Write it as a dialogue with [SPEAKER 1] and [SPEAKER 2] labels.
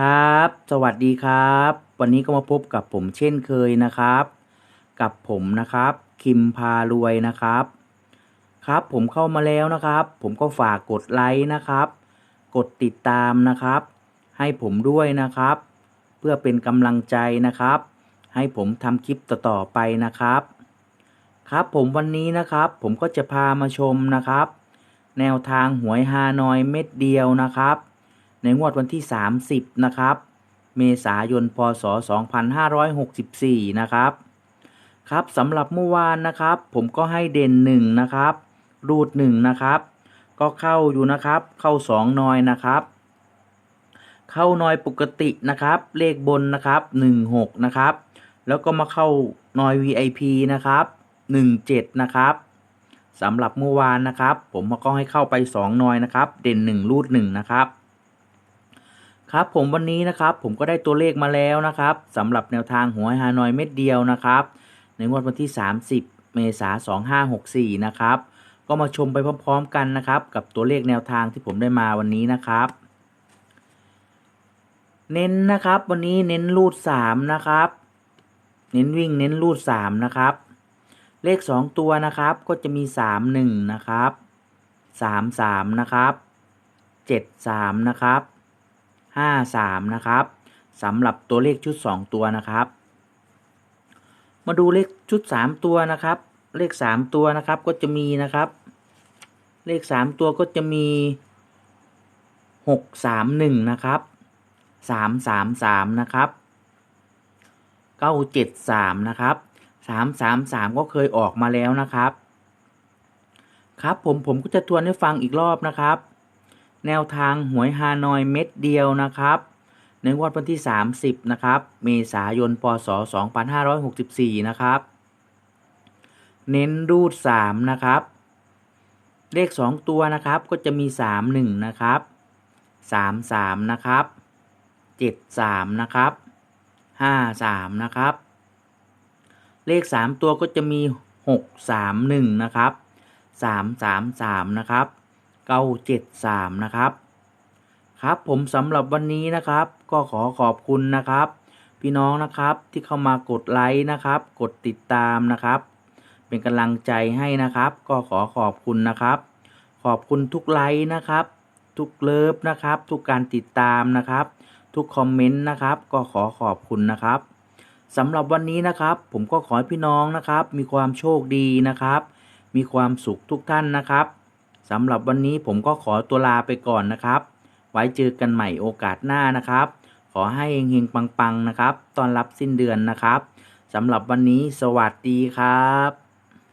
[SPEAKER 1] ครับ สวัสดีครับ วันนี้ก็มาพบกับผมเช่นเคยนะครับ กับผมนะครับ คิมพารวยนะครับ ครับผมเข้ามาแล้วนะครับ ผมก็ฝากกดไลค์นะครับ กดติดตามนะครับ ให้ผมด้วยนะครับ เพื่อเป็นกำลังใจนะครับ ให้ผมทำคลิปต่อๆไปนะครับ ครับผมวันนี้นะครับ ผมก็จะพามาชมนะครับ แนวทางหวยฮานอยเม็ดเดียวนะครับ ในงวดวันที่ 30 นะครับ เมษายน พศ 2564 นะครับ ครับสำหรับเมื่อวานนะครับ ผมก็ให้เด่นหนึ่งนะครับ รูดหนึ่งนะครับ ก็เข้าอยู่นะครับ เข้าสองนอยนะครับ เข้านอยปกตินะครับ เลขบนนะครับ 16 นะครับ แล้วก็มาเข้านอย VIP นะครับ 17 นะครับสำหรับเมื่อวานนะครับ ผมก็ให้เข้าไป 2นอยนะครับ เด่น 1 รูด 1 นะครับ ครับผมวันนี้นะครับผมก็ได้ตัวเลขมาแล้วนะครับสำหรับแนวทางหวยฮานอยเม็ดเดียวนะครับ ในงวดวันที่ 30 เมษายน2564 นะครับ ก็มาชมไปพร้อมๆกันนะครับ กับตัวเลขแนวทางที่ผมได้มาวันนี้นะครับ เน้นนะครับวันนี้เน้นรูด 3 นะครับ เน้นวิ่งเน้นรูด 3 นะครับ เลข 2 ตัวนะครับก็จะมี 3 1 นะครับ 3 3 นะครับ 7 3 นะครับ 5 3 นะครับสำหรับตัวเลขชุด 2 ตัวนะครับ มาดูเลขชุด 3 ตัวนะครับ เลข 3 ตัวนะครับก็จะมีนะครับ เลข 3 ตัวก็จะมี 6 3 1 นะครับ 3 3 3 นะครับ 9 7 3 นะครับ3 3 3 ก็เคยออกมาแล้วนะครับ ครับผมผมก็จะทวนให้ฟังอีกรอบนะครับ แนวทางหวยฮานอยเม็ดเดียวนะครับในงวดวันที่ 30 นะครับ เมษายน พศ 2564 นะครับ เน้นรูด 3 นะครับ เลข 2 ตัวนะครับก็จะมี 3 1 นะครับ 3 3 นะครับ 7 3 นะครับ 5 3 นะครับ เลข 3 ตัวก็จะมี 6 3 1 นะครับ 3 3 3 นะครับ 973นะครับ ครับผมสำหรับวันนี้นะครับ ก็ขอขอบคุณนะครับ พี่น้องนะครับที่เข้ามากดไลค์นะครับ กดติดตามนะครับ เป็นกำลังใจให้นะครับ ก็ขอขอบคุณนะครับ ขอบคุณทุกไลค์นะครับ ทุกเลิฟนะครับ ทุกการติดตามนะครับ ทุกคอมเมนต์นะครับ ก็ขอขอบคุณนะครับสำหรับวันนี้นะครับ ผมก็ขอให้พี่น้องนะครับ มีความโชคดีนะครับ มีความสุขทุกท่านนะครับ สำหรับวันนี้ผมก็ขอตัวลาไปก่อนนะครับ ไว้เจอกันใหม่โอกาสหน้านะครับ ขอให้เฮงๆปังๆนะครับ ตอนรับสิ้นเดือนนะครับสำหรับวันนี้สวัสดีครับ